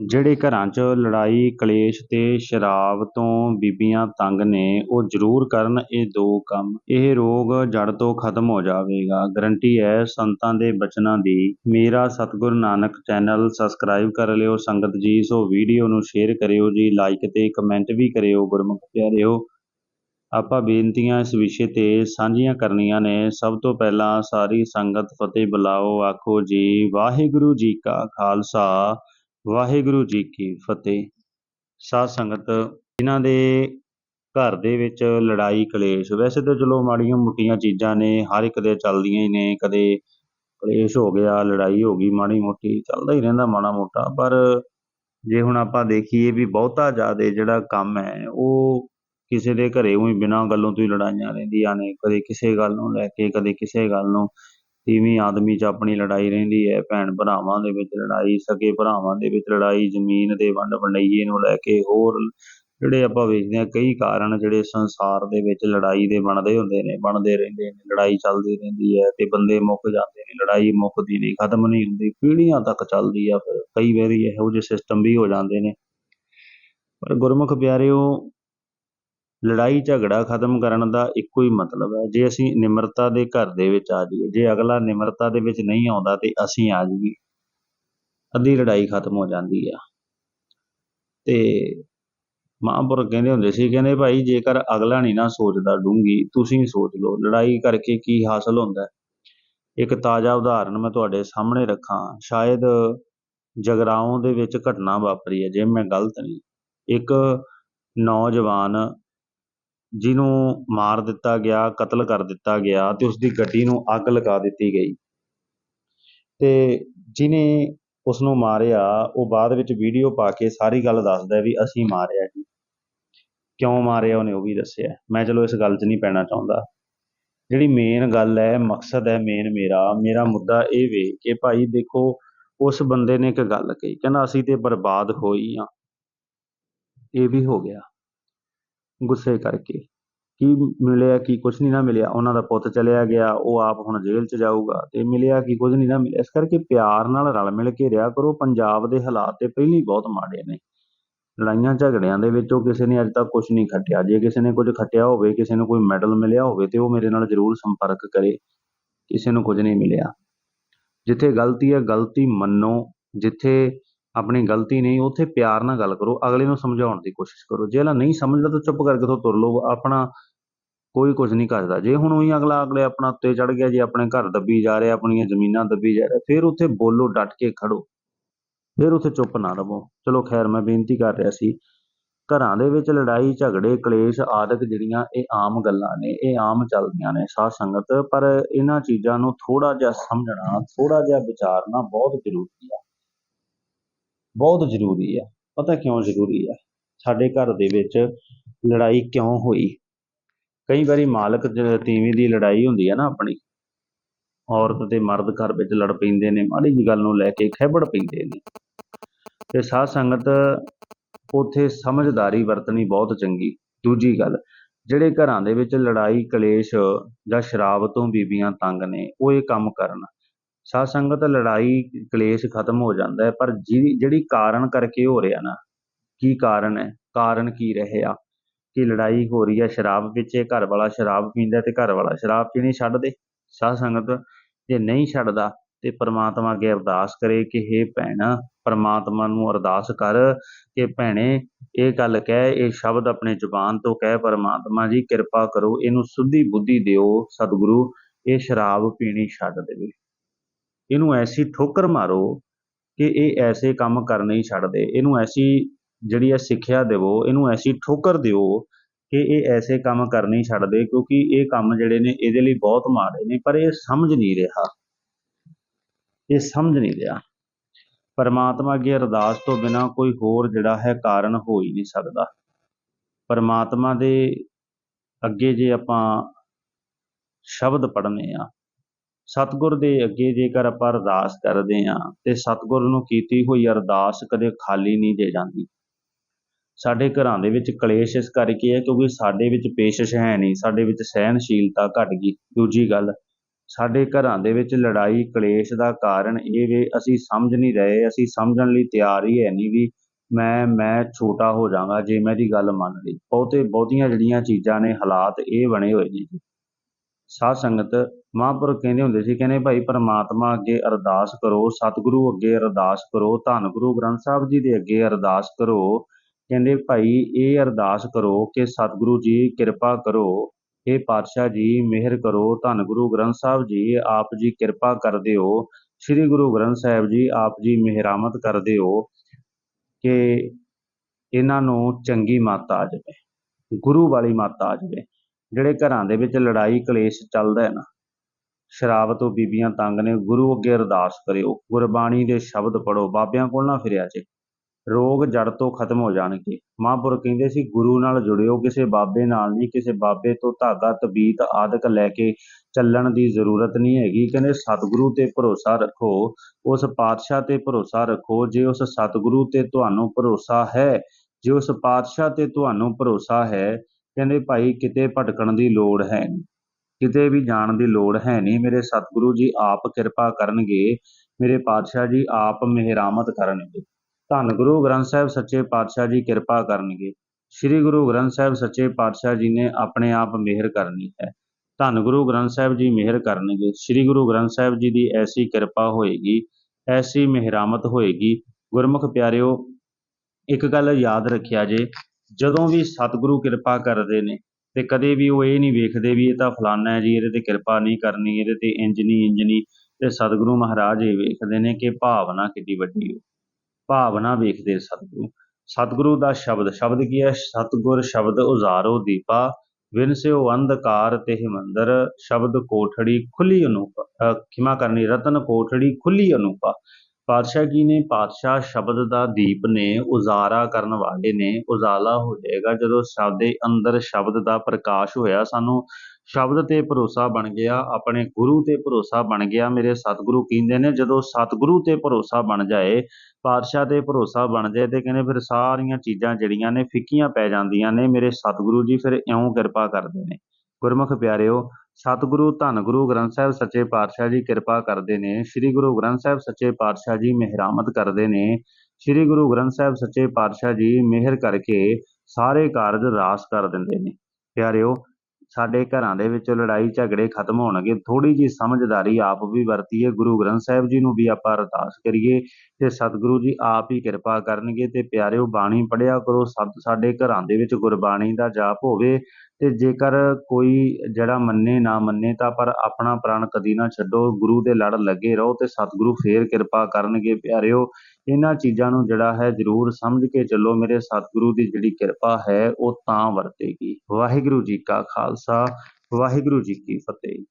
ਜਿਹੜੇ ਘਰਾਂ 'ਚ ਲੜਾਈ, ਕਲੇਸ਼ ਅਤੇ ਸ਼ਰਾਬ ਤੋਂ ਬੀਬੀਆਂ ਤੰਗ ਨੇ, ਉਹ ਜ਼ਰੂਰ ਕਰਨ ਇਹ ਦੋ ਕੰਮ। ਇਹ ਰੋਗ ਜੜ ਤੋਂ ਖਤਮ ਹੋ ਜਾਵੇਗਾ। ਗਰੰਟੀ ਹੈ ਸੰਤਾਂ ਦੇ ਬਚਨਾਂ ਦੀ। ਮੇਰਾ ਸਤਿਗੁਰ ਨਾਨਕ ਚੈਨਲ ਸਬਸਕ੍ਰਾਈਬ ਕਰ ਲਿਓ। ਸੰਗਤ ਜੀ, ਸੋ ਵੀਡੀਓ ਨੂੰ ਸ਼ੇਅਰ ਕਰਿਓ ਜੀ ਲਾਈਕ ਤੇ ਕਮੈਂਟ ਵੀ ਕਰਿਓ। ਗੁਰਮੁਖ ਪਿਆਰਿਓ, ਆਪਾਂ ਬੇਨਤੀਆਂ ਇਸ ਵਿਸ਼ੇ ਤੇ ਸਾਂਝੀਆਂ ਕਰਨੀਆਂ ਨੇ। ਸਭ ਤੋਂ ਪਹਿਲਾਂ ਸਾਰੀ ਸੰਗਤ ਫਤਿਹ ਬੁਲਾਓ। ਆਖੋ ਜੀ, ਵਾਹਿਗੁਰੂ ਜੀ ਕਾ ਖਾਲਸਾ। ਵਾਹਿਗੁਰੂ ਜੀ ਕੀ ਫਤਿਹ। ਸਾਧ ਸੰਗਤ, ਜਿਨ੍ਹਾਂ ਦੇ ਘਰ ਦੇ ਵਿੱਚ ਲੜਾਈ, ਕਲੇਸ਼, ਵੈਸੇ ਤਾਂ ਚਲੋ ਮਾੜੀਆਂ ਮੋਟੀਆਂ ਚੀਜ਼ਾਂ ਨੇ, ਹਰ ਇੱਕ ਦੇ ਚੱਲਦੀਆਂ ਹੀ ਨੇ, ਕਦੇ ਕਲੇਸ਼ ਹੋ ਗਿਆ, ਲੜਾਈ ਹੋ ਗਈ, ਮਾੜੀ ਮੋਟੀ ਚੱਲਦਾ ਹੀ ਰਹਿੰਦਾ ਮਾੜਾ ਮੋਟਾ, ਪਰ ਜੇ ਹੁਣ ਆਪਾਂ ਦੇਖੀਏ ਵੀ ਬਹੁਤਾ ਜ਼ਿਆਦਾ ਜਿਹੜਾ ਕੰਮ ਹੈ, ਉਹ ਕਿਸੇ ਦੇ ਘਰੇ ਉਹੀ ਬਿਨਾਂ ਗੱਲੋਂ ਤੋਂ ਹੀ ਲੜਾਈਆਂ ਰਹਿੰਦੀਆਂ ਨੇ, ਕਦੇ ਕਿਸੇ ਗੱਲ ਨੂੰ ਲੈ ਕੇ, ਕਦੇ ਕਿਸੇ ਗੱਲ ਨੂੰ ਤੀਵੀਂ ਆਦਮੀ 'ਚ ਆਪਣੀ ਲੜਾਈ ਰਹਿੰਦੀ ਹੈ, ਭੈਣ ਭਰਾਵਾਂ ਦੇ ਵਿੱਚ ਲੜਾਈ, ਸਕੇ ਭਰਾਵਾਂ ਦੇ ਵਿੱਚ ਲੜਾਈ, ਜ਼ਮੀਨ ਦੇ ਵੰਡ ਵੰਡਈਏ ਨੂੰ ਲੈ ਕੇ ਹੋਰ ਜਿਹੜੇ ਆਪਾਂ ਵੇਖਦੇ ਹਾਂ, ਕਈ ਕਾਰਨ ਜਿਹੜੇ ਸੰਸਾਰ ਦੇ ਵਿੱਚ ਲੜਾਈ ਦੇ ਬਣਦੇ ਹੁੰਦੇ ਨੇ, ਬਣਦੇ ਰਹਿੰਦੇ ਨੇ, ਲੜਾਈ ਚੱਲਦੀ ਰਹਿੰਦੀ ਹੈ ਤੇ ਬੰਦੇ ਮੁੱਕ ਜਾਂਦੇ ਨੇ, ਲੜਾਈ ਮੁੱਕਦੀ ਨਹੀਂ, ਖਤਮ ਨਹੀਂ ਹੁੰਦੀ, ਪੀੜ੍ਹੀਆਂ ਤੱਕ ਚੱਲਦੀ ਆ ਫਿਰ ਕਈ ਵਾਰੀ ਇਹੋ ਜਿਹੇ ਸਿਸਟਮ ਵੀ ਹੋ ਜਾਂਦੇ ਨੇ। ਪਰ ਗੁਰਮੁਖ ਪਿਆਰਿਓ ਲੜਾਈ ਝਗੜਾ ਖਤਮ ਕਰਨ ਦਾ ਇੱਕੋ ਹੀ ਮਤਲਬ ਹੈ। ਜੇ ਅਸੀਂ ਨਿਮਰਤਾ ਦੇ ਘਰ ਦੇ ਵਿੱਚ ਆ ਜਾਈਏ, ਜੇ ਅਗਲਾ ਨਿਮਰਤਾ ਦੇ ਵਿੱਚ ਨਹੀਂ ਆਉਂਦਾ ਤੇ ਅਸੀਂ ਆ ਜਾਈਏ, ਅੱਧੀ ਲੜਾਈ ਖਤਮ ਹੋ ਜਾਂਦੀ ਆ। ਤੇ ਮਹਾਂਪੁਰਖ ਕਹਿੰਦੇ ਹੁੰਦੇ ਸੀ, ਕਹਿੰਦੇ ਭਾਈ ਜੇਕਰ ਅਗਲਾ ਨਹੀਂ ਨਾ ਸੋਚਦਾ ਡੂੰਗੀ ਤੁਸੀਂ ਸੋਚ ਲਓ, ਲੜਾਈ ਕਰਕੇ ਕੀ ਹਾਸਲ ਹੁੰਦਾ ਇੱਕ ਤਾਜ਼ਾ ਉਦਾਹਰਣ ਮੈਂ ਤੁਹਾਡੇ ਸਾਹਮਣੇ ਰੱਖਾਂ। ਸ਼ਾਇਦ ਜਗਰਾਉਂ ਦੇ ਵਿੱਚ ਘਟਨਾ ਵਾਪਰੀ ਹੈ, ਜੇ ਮੈਂ ਗਲਤ ਨਹੀਂ। ਇੱਕ ਨੌਜਵਾਨ ਜਿਹਨੂੰ ਮਾਰ ਦਿੱਤਾ ਗਿਆ, ਕਤਲ ਕਰ ਦਿੱਤਾ ਗਿਆ ਤੇ ਉਸਦੀ ਗੱਡੀ ਨੂੰ ਅੱਗ ਲਗਾ ਦਿੱਤੀ ਗਈ। ਤੇ ਜਿਹਨੇ ਉਸਨੂੰ ਮਾਰਿਆ, ਉਹ ਬਾਅਦ ਵਿੱਚ ਵੀਡੀਓ ਪਾ ਕੇ ਸਾਰੀ ਗੱਲ ਦੱਸਦਾ ਵੀ ਅਸੀਂ ਮਾਰਿਆ ਜੀ। ਕਿਉਂ ਮਾਰਿਆ ਉਹਨੇ ਉਹ ਵੀ ਦੱਸਿਆ। ਮੈਂ ਚਲੋ ਇਸ ਗੱਲ 'ਚ ਨਹੀਂ ਪੈਣਾ ਚਾਹੁੰਦਾ। ਜਿਹੜੀ ਮੇਨ ਗੱਲ ਹੈ, ਮਕਸਦ ਹੈ ਮੇਨ ਮੇਰਾ ਮੇਰਾ ਮੁੱਦਾ ਇਹ ਵੇ ਕਿ ਭਾਈ ਦੇਖੋ, ਉਸ ਬੰਦੇ ਨੇ ਇੱਕ ਗੱਲ ਕਹੀ, ਕਹਿੰਦਾ ਅਸੀਂ ਤੇ ਬਰਬਾਦ ਹੋਈ ਆ ਇਹ ਵੀ ਹੋ ਗਿਆ। ਗੁੱਸੇ ਕਰਕੇ। ਕੀ ਮਿਲਿਆ, ਕੀ ਕੁਝ ਨਹੀਂ ਨਾ ਮਿਲਿਆ। ਉਹਨਾਂ ਦਾ ਪੁੱਤ ਚਲਿਆ ਗਿਆ, ਉਹ ਆਪ ਹੁਣ ਜੇਲ੍ਹ 'ਚ ਜਾਊਗਾ। ਤੇ ਮਿਲਿਆ ਕੀ ਕੁਝ ਨਹੀਂ ਨਾ ਮਿਲਿਆ। ਇਸ ਕਰਕੇ ਪਿਆਰ ਨਾਲ ਰਲ ਮਿਲ ਕੇ ਰਿਹਾ ਕਰੋ। ਪੰਜਾਬ ਦੇ ਹਾਲਾਤ ਤੇ ਪਹਿਲੀ ਬਹੁਤ ਮਾੜੇ ਨੇ। ਲੜਾਈਆਂ ਝਗੜਿਆਂ ਦੇ ਵਿੱਚੋਂ ਕਿਸੇ ਨੇ ਅੱਜ ਤੱਕ ਕੁਝ ਨਹੀਂ ਖੱਟਿਆ। ਜੇ ਕਿਸੇ ਨੇ ਕੁਝ ਖੱਟਿਆ ਹੋਵੇ, ਕਿਸੇ ਨੂੰ ਕੋਈ ਮੈਡਲ ਮਿਲਿਆ ਹੋਵੇ, ਤੇ ਉਹ ਮੇਰੇ ਨਾਲ ਜ਼ਰੂਰ ਸੰਪਰਕ ਕਰੇ। ਕਿਸੇ ਨੂੰ ਕੁਝ ਨਹੀਂ ਮਿਲਿਆ। ਜਿੱਥੇ ਗਲਤੀ ਹੈ, ਗਲਤੀ ਮੰਨੋ। ਜਿੱਥੇ ਆਪਣੀ ਗਲਤੀ ਨਹੀਂ, ਉੱਥੇ ਪਿਆਰ ਨਾਲ ਗੱਲ ਕਰੋ, ਅਗਲੇ ਨੂੰ ਸਮਝਾਉਣ ਦੀ ਕੋਸ਼ਿਸ਼ ਕਰੋ। ਜੇ ਅਗਲਾ ਨਹੀਂ ਸਮਝਦਾ ਤਾਂ ਚੁੱਪ ਕਰਕੇ ਤੋਂ ਤੁਰ ਲਓ, ਆਪਣਾ ਕੋਈ ਕੁਝ ਨਹੀਂ ਕਰਦਾ। ਜੇ ਹੁਣ ਉਹੀ ਅਗਲਾ, ਅਗਲੇ ਆਪਣਾ ਉੱਤੇ ਚੜ ਗਿਆ, ਜੇ ਆਪਣੇ ਘਰ ਦੱਬੀ ਜਾ ਰਿਹਾ, ਆਪਣੀਆਂ ਜ਼ਮੀਨਾਂ ਦੱਬੀ ਜਾ ਰਿਹਾ, ਫਿਰ ਉੱਥੇ ਬੋਲੋ, ਡਟ ਕੇ ਖੜੋ। ਫਿਰ ਉੱਥੇ ਚੁੱਪ ਨਾ ਰਹੋ। ਚਲੋ ਖੈਰ, ਮੈਂ ਬੇਨਤੀ ਕਰ ਰਿਹਾ ਸੀ, ਘਰਾਂ ਦੇ ਵਿੱਚ ਲੜਾਈ, ਝਗੜੇ, ਕਲੇਸ਼, ਆਦਿਕ ਜਿਹੜੀਆਂ ਇਹ ਆਮ ਗੱਲਾਂ ਨੇ, ਇਹ ਆਮ ਚੱਲਦੀਆਂ ਨੇ, ਸਾਧ ਸੰਗਤ, ਪਰ ਇਹਨਾਂ ਚੀਜ਼ਾਂ ਨੂੰ ਥੋੜਾ ਜਿਹਾ ਸਮਝਣਾ ਥੋੜਾ ਜਿਹਾ ਵਿਚਾਰਨਾ ਬਹੁਤ ਜ਼ਰੂਰੀ ਆ। ਬਹੁਤ ਜ਼ਰੂਰੀ ਆ। ਪਤਾ ਕਿਉਂ ਜ਼ਰੂਰੀ ਆ? ਸਾਡੇ ਘਰ ਦੇ ਵਿੱਚ ਲੜਾਈ ਕਿਉਂ ਹੋਈ? ਕਈ ਵਾਰੀ ਮਾਲਕ ਤੀਵੀਂ ਦੀ ਲੜਾਈ ਹੁੰਦੀ ਹੈ ਨਾ ਆਪਣੀ। ਔਰਤ ਤੇ ਮਰਦ ਘਰ ਵਿੱਚ ਲੜ ਪੈਂਦੇ ਨੇ, ਮਾੜੀ ਜੀ ਗੱਲ ਨੂੰ ਲੈ ਕੇ ਖਹਿਬੜ ਪੈਂਦੇ ਨੇ। ਤੇ ਸਾਧ ਸੰਗਤ ਉਥੇ ਸਮਝਦਾਰੀ ਵਰਤਣੀ ਬਹੁਤ ਚੰਗੀ। ਦੂਜੀ ਗੱਲ, ਜਿਹੜੇ ਘਰਾਂ ਦੇ ਵਿੱਚ ਲੜਾਈ, ਕਲੇਸ਼ ਜਾਂ ਸ਼ਰਾਬ ਤੋਂ ਬੀਬੀਆਂ ਤੰਗ ਨੇ, ਉਹ ਇਹ ਕੰਮ ਕਰਨ। ਸਾਧ ਸੰਗਤ ਲੜਾਈ, ਕਲੇਸ਼ ਖਤਮ ਹੋ ਜਾਂਦਾ ਹੈ, ਪਰ ਜਿਹੜੀ ਜਿਹੜੀ ਕਾਰਨ ਕਰਕੇ ਹੋ ਰਿਹਾ ਨਾ, ਕੀ ਕਾਰਨ ਹੈ? ਕਾਰਨ ਕੀ ਰਹਿਆ ਕਿ ਲੜਾਈ ਹੋ ਰਹੀ ਹੈ ਸ਼ਰਾਬ ਵਿੱਚ ਇਹ ਘਰ ਵਾਲਾ ਸ਼ਰਾਬ ਪੀਂਦਾ ਤੇ ਘਰ ਵਾਲਾ ਸ਼ਰਾਬ ਪੀਣੀ ਛੱਡ ਦੇ ਸਾਧ ਸੰਗਤ ਜੇ ਨਹੀਂ ਛੱਡਦਾ ਤੇ ਪ੍ਰਮਾਤਮਾ ਅੱਗੇ ਅਰਦਾਸ ਕਰੇ ਕਿ हे ਭੈਣ, ਪ੍ਰਮਾਤਮਾ ਨੂੰ ਅਰਦਾਸ ਕਰ ਕਿ ਭੈਣੇ, ਇਹ ਗੱਲ ਕਹਿ, ਇਹ ਸ਼ਬਦ ਆਪਣੇ ਜ਼ੁਬਾਨ ਤੋਂ ਕਹਿ, ਪ੍ਰਮਾਤਮਾ ਜੀ ਕਿਰਪਾ ਕਰੋ, ਇਹਨੂੰ ਸੁੱਧੀ ਬੁੱਧੀ ਦਿਓ, ਸਤਿਗੁਰੂ, ਇਹ ਸ਼ਰਾਬ ਪੀਣੀ ਛੱਡ ਦੇਵੇ। ਇਹਨੂੰ ਐਸੀ ਠੋਕਰ ਮਾਰੋ ਕਿ ਇਹ ਐਸੇ ਕੰਮ ਕਰਨੇ ਹੀ ਛੱਡ ਦੇ ਇਹਨੂੰ ਐਸੀ ਜਿਹੜੀ ਹੈ ਸਿੱਖਿਆ ਦੇਵੋ, ਇਹਨੂੰ ਐਸੀ ਠੋਕਰ ਦਿਓ ਕਿ ਇਹ ਐਸੇ ਕੰਮ ਕਰਨੇ ਹੀ ਛੱਡ ਦੇ ਕਿਉਂਕਿ ਇਹ ਕੰਮ ਜਿਹੜੇ ਨੇ ਇਹਦੇ ਲਈ ਬਹੁਤ ਮਾੜੇ ਨੇ, ਪਰ ਇਹ ਸਮਝ ਨਹੀਂ ਰਿਹਾ। ਇਹ ਸਮਝ ਨਹੀਂ ਰਿਹਾ। ਪਰਮਾਤਮਾ ਅੱਗੇ ਅਰਦਾਸ ਤੋਂ ਬਿਨਾ ਕੋਈ ਹੋਰ ਜਿਹੜਾ ਹੈ ਕਾਰਨ ਹੋ ਹੀ ਨਹੀਂ ਸਕਦਾ। ਪਰਮਾਤਮਾ ਦੇ ਅੱਗੇ ਜੇ ਆਪਾਂ ਸ਼ਬਦ ਪੜ੍ਹਨੇ ਆ ਸਤਿਗੁਰ ਦੇ ਅੱਗੇ ਜੇਕਰ ਆਪਾਂ ਅਰਦਾਸ ਕਰਦੇ ਆ ਤੇ ਸਤਿਗੁਰ ਨੂੰ ਕੀਤੀ ਹੋਈ ਅਰਦਾਸ ਕਦੇ ਖਾਲੀ ਨਹੀਂ ਦੇ ਜਾਂਦੀ। ਸਾਡੇ ਘਰਾਂ ਦੇ ਵਿੱਚ ਕਲੇਸ਼ ਇਸ ਕਰਕੇ ਹੈ ਕਿਉਂਕਿ ਸਾਡੇ ਵਿੱਚ ਪੇਸ਼ਸ਼ ਹੈ ਨਹੀਂ, ਸਾਡੇ ਵਿੱਚ ਸਹਿਨਸ਼ੀਲਤਾ ਘਟ ਗਈ। ਦੂਜੀ ਗੱਲ, ਸਾਡੇ ਘਰਾਂ ਦੇ ਵਿੱਚ ਲੜਾਈ, ਕਲੇਸ਼ ਦਾ ਕਾਰਨ ਇਹ ਵੀ ਅਸੀਂ ਸਮਝ ਨਹੀਂ ਰਹੇ, ਅਸੀਂ ਸਮਝਣ ਲਈ ਤਿਆਰ ਹੀ ਹੈ ਨਹੀਂ ਵੀ ਮੈਂ ਮੈਂ ਛੋਟਾ ਹੋ ਜਾਵਾਂਗਾ ਜੇ ਮੈਂ ਦੀ ਗੱਲ ਮੰਨ ਲਈ। ਬਹੁਤੇ, ਬਹੁਤੀਆਂ ਜਿਹੜੀਆਂ ਚੀਜ਼ਾਂ ਨੇ ਹਾਲਾਤ ਇਹ ਬਣੇ ਹੋਏ ਨੇ ਜੀ। ਸਾਧ ਸੰਗਤ ਮਹਾਂਪੁਰਖ ਕਹਿੰਦੇ ਹੁੰਦੇ ਸੀ, ਕਹਿੰਦੇ ਭਾਈ ਪਰਮਾਤਮਾ ਅੱਗੇ ਅਰਦਾਸ ਕਰੋ, ਸਤਿਗੁਰੂ ਅੱਗੇ ਅਰਦਾਸ ਕਰੋ, ਧੰਨ ਗੁਰੂ ਗ੍ਰੰਥ ਸਾਹਿਬ ਜੀ ਦੇ ਅੱਗੇ ਅਰਦਾਸ ਕਰੋ। ਕਹਿੰਦੇ ਭਾਈ ਇਹ ਅਰਦਾਸ ਕਰੋ ਕਿ ਸਤਿਗੁਰੂ ਜੀ ਕਿਰਪਾ ਕਰੋ ਇਹ ਪਾਤਸ਼ਾਹ ਜੀ ਮਿਹਰ ਕਰੋ, ਧੰਨ ਗੁਰੂ ਗ੍ਰੰਥ ਸਾਹਿਬ ਜੀ ਆਪ ਜੀ ਕਿਰਪਾ ਕਰ ਦਿਓ, ਸ੍ਰੀ ਗੁਰੂ ਗ੍ਰੰਥ ਸਾਹਿਬ ਜੀ ਆਪ ਜੀ ਮਿਹਰਾਮਤ ਕਰ ਦਿਓ ਕਿ ਇਹਨਾਂ ਨੂੰ ਚੰਗੀ ਮਾਤਾ ਆ ਜਾਵੇ, ਗੁਰੂ ਵਾਲੀ ਮਾਤਾ ਆ ਜਾਵੇ। ਜਿਹੜੇ ਘਰਾਂ ਦੇ ਵਿੱਚ ਲੜਾਈ, ਕਲੇਸ਼ ਚੱਲਦਾ ਹੈ ਨਾ, ਸ਼ਰਾਬ ਤੋਂ ਬੀਬੀਆਂ ਤੰਗ ਨੇ, ਗੁਰੂ ਅੱਗੇ ਅਰਦਾਸ ਕਰਿਓ, ਗੁਰਬਾਣੀ ਦੇ ਸ਼ਬਦ ਪੜੋ ਬਾਬਿਆਂ ਕੋਲ ਨਾ ਫਿਰਿਆ ਜੇ। ਰੋਗ ਜੜ ਤੋਂ ਖਤਮ ਹੋ ਜਾਣਗੇ। ਮਹਾਂਪੁਰ ਕਹਿੰਦੇ ਸੀ, ਗੁਰੂ ਨਾਲ ਜੁੜਿਓ, ਕਿਸੇ ਬਾਬੇ ਨਾਲ ਨਹੀਂ, ਕਿਸੇ ਬਾਬੇ ਤੋਂ ਧਾਗਾ, ਤਬੀਤ, ਆਦਿਕ ਲੈ ਕੇ ਚੱਲਣ ਦੀ ਜ਼ਰੂਰਤ ਨਹੀਂ ਹੈਗੀ। ਕਹਿੰਦੇ, ਸਤਿਗੁਰੂ ਤੇ ਭਰੋਸਾ ਰੱਖੋ, ਉਸ ਪਾਤਸ਼ਾਹ ਤੇ ਭਰੋਸਾ ਰੱਖੋ, ਜੇ ਉਸ ਸਤਿਗੁਰੂ ਤੇ ਤੁਹਾਨੂੰ ਭਰੋਸਾ ਹੈ, ਜੇ ਉਸ ਪਾਤਸ਼ਾਹ ਤੇ ਤੁਹਾਨੂੰ ਭਰੋਸਾ ਹੈ ਕਹਿੰਦੇ ਭਾਈ ਕਿਤੇ ਭਟਕਣ ਦੀ ਲੋੜ ਹੈ ਨਹੀਂ ਕਿਤੇ ਵੀ ਜਾਣ ਦੀ ਲੋੜ ਹੈ ਨਹੀਂ ਮੇਰੇ ਸਤਿਗੁਰੂ ਜੀ ਆਪ ਕਿਰਪਾ ਕਰਨਗੇ। ਮੇਰੇ ਪਾਤਸ਼ਾਹ ਜੀ ਆਪ ਮਿਹਰਾਮਤ ਕਰਨਗੇ। ਧੰਨ ਗੁਰੂ ਗ੍ਰੰਥ ਸਾਹਿਬ ਸੱਚੇ ਪਾਤਸ਼ਾਹ ਜੀ ਕਿਰਪਾ ਕਰਨਗੇ। ਸ੍ਰੀ ਗੁਰੂ ਗ੍ਰੰਥ ਸਾਹਿਬ ਸੱਚੇ ਪਾਤਸ਼ਾਹ ਜੀ ਨੇ ਆਪਣੇ ਆਪ ਮਿਹਰ ਕਰਨੀ ਹੈ। ਧੰਨ ਗੁਰੂ ਗ੍ਰੰਥ ਸਾਹਿਬ ਜੀ ਮਿਹਰ ਕਰਨਗੇ। ਸ੍ਰੀ ਗੁਰੂ ਗ੍ਰੰਥ ਸਾਹਿਬ ਜੀ ਦੀ ਐਸੀ ਕਿਰਪਾ ਹੋਏਗੀ, ਐਸੀ ਮਿਹਰਾਮਤ ਹੋਏਗੀ। ਗੁਰਮੁਖ ਪਿਆਰਿਓ, ਇੱਕ ਗੱਲ ਯਾਦ ਰੱਖਿਆ ਜੇ। ਜਦੋਂ ਵੀ ਸਤਿਗੁਰੂ ਕਿਰਪਾ ਕਰਦੇ ਨੇ ਤੇ ਕਦੇ ਵੀ ਉਹ ਇਹ ਨਹੀਂ ਵੇਖਦੇ ਵੀ ਇਹ ਤਾਂ ਫਲਾਨਾ ਹੈ ਜੀ ਇਹਦੇ ਤੇ ਕਿਰਪਾ ਨਹੀਂ ਕਰਨੀ ਇਹਦੇ ਤੇ ਇੰਜ ਨਹੀਂ ਇੰਜ ਨਹੀਂ ਤੇ ਸਤਿਗੁਰੂ ਮਹਾਰਾਜ ਇਹ ਵੇਖਦੇ ਨੇ ਕਿ ਭਾਵਨਾ ਕਿੰਨੀ ਵੱਡੀ ਹੈ। ਭਾਵਨਾ ਵੇਖਦੇ ਸਤਿਗੁਰੂ। ਸਤਿਗੁਰੂ ਦਾ ਸ਼ਬਦ ਸ਼ਬਦ ਕੀ ਹੈ? ਸਤਿਗੁਰ ਸ਼ਬਦ ਉਜ਼ਾਰੋ ਦੀਪਾ ਵਿਨਸਿਓ ਅੰਧਕਾਰ ਤੇ ਮੰਦਰ ਸ਼ਬਦ ਕੋਠੜੀ ਖੁੱਲੀ ਅਨੂਪਾ ਅ, ਖਿਮਾ ਕਰਨੀ ਰਤਨ ਕੋਠੜੀ ਖੁੱਲੀ ਅਨੂਪਾ। ਪਾਤਸ਼ਾਹ ਕੀ ਨੇ? ਪਾਤਸ਼ਾਹ ਸ਼ਬਦ ਦਾ ਦੀਪ ਨੇ ਉਜ਼ਾਰਾ ਕਰਨ ਵਾਲੇ ਨੇ, ਉਜਾਲਾ ਹੋ ਜਾਏਗਾ। ਜਦੋਂ ਸਾਡੇ ਅੰਦਰ ਸ਼ਬਦ ਦਾ ਪ੍ਰਕਾਸ਼ ਹੋਇਆ, ਸਾਨੂੰ ਸ਼ਬਦ ਤੇ ਭਰੋਸਾ ਬਣ ਗਿਆ, ਆਪਣੇ ਗੁਰੂ ਤੇ ਭਰੋਸਾ ਬਣ ਗਿਆ। ਮੇਰੇ ਸਤਿਗੁਰੂ ਕਹਿੰਦੇ ਨੇ, ਜਦੋਂ ਸਤਿਗੁਰੂ ਤੇ ਭਰੋਸਾ ਬਣ ਜਾਏ, ਪਾਤਸ਼ਾਹ ਤੇ ਭਰੋਸਾ ਬਣ ਜਾਏ, ਤੇ ਕਹਿੰਦੇ ਫਿਰ ਸਾਰੀਆਂ ਚੀਜ਼ਾਂ ਜਿਹੜੀਆਂ ਨੇ ਫਿੱਕੀਆਂ ਪੈ ਜਾਂਦੀਆਂ ਨੇ। ਮੇਰੇ ਸਤਿਗੁਰੂ ਜੀ ਫਿਰ ਇਉਂ ਕਿਰਪਾ ਕਰਦੇ ਨੇ। ਗੁਰਮੁਖ ਪਿਆਰਿਓ ਸਤਿਗੁਰੂ, ਧੰਨ ਗੁਰੂ ਗ੍ਰੰਥ ਸਾਹਿਬ ਸੱਚੇ ਪਾਤਸ਼ਾਹ ਜੀ ਕਿਰਪਾ ਕਰਦੇ ਨੇ। ਸ੍ਰੀ ਗੁਰੂ ਗ੍ਰੰਥ ਸਾਹਿਬ ਸੱਚੇ ਪਾਤਸ਼ਾਹ ਜੀ ਮਿਹਰਾਮਤ ਕਰਦੇ ਨੇ। ਸ੍ਰੀ ਗੁਰੂ ਗ੍ਰੰਥ ਸਾਹਿਬ ਸੱਚੇ ਪਾਤਸ਼ਾਹ ਜੀ ਮਿਹਰ ਕਰਕੇ ਸਾਰੇ ਕਾਰਜ ਰਾਸ ਕਰ ਦਿੰਦੇ ਨੇ। ਪਿਆਰਿਓ, ਸਾਡੇ ਘਰਾਂ ਦੇ ਵਿੱਚ ਲੜਾਈ ਝਗੜੇ ਖਤਮ ਹੋਣਗੇ। ਥੋੜੀ ਜੀ ਸਮਝਦਾਰੀ ਆਪ ਵੀ ਵਰਤੀਏ। ਗੁਰੂ ਗ੍ਰੰਥ ਸਾਹਿਬ ਜੀ ਨੂੰ ਵੀ ਆਪਾਂ ਅਰਦਾਸ ਕਰੀਏ ਤੇ ਸਤਿਗੁਰੂ ਜੀ ਆਪ ਹੀ ਕਿਰਪਾ ਕਰਨਗੇ ਤੇ ਪਿਆਰਿਓ, ਬਾਣੀ ਪੜਿਆ ਕਰੋ। ਸਭ ਸਾਡੇ ਘਰਾਂ ਦੇ ਵਿੱਚ ਗੁਰਬਾਣੀ ਦਾ ਜਾਪ ਹੋਵੇ। ਅਤੇ ਜੇਕਰ ਕੋਈ ਜਿਹੜਾ ਮੰਨੇ ਨਾ ਮੰਨੇ ਤਾਂ ਪਰ ਆਪਣਾ ਪ੍ਰਾਣ ਕਦੀ ਨਾ ਛੱਡੋ, ਗੁਰੂ ਦੇ ਲੜ ਲੱਗੇ ਰਹੋ ਅਤੇ ਸਤਿਗੁਰੂ ਫਿਰ ਕਿਰਪਾ ਕਰਨਗੇ ਪਿਆਰਿਓ। ਇਹਨਾਂ ਚੀਜ਼ਾਂ ਨੂੰ ਜਿਹੜਾ ਹੈ ਜ਼ਰੂਰ ਸਮਝ ਕੇ ਚੱਲੋ, ਮੇਰੇ ਸਤਿਗੁਰੂ ਦੀ ਜਿਹੜੀ ਕਿਰਪਾ ਹੈ ਉਹ ਤਾਂ ਵਰਤੇਗੀ। ਵਾਹਿਗੁਰੂ ਜੀ ਕਾ ਖਾਲਸਾ, ਵਾਹਿਗੁਰੂ ਜੀ ਕੀ ਫਤਿਹ।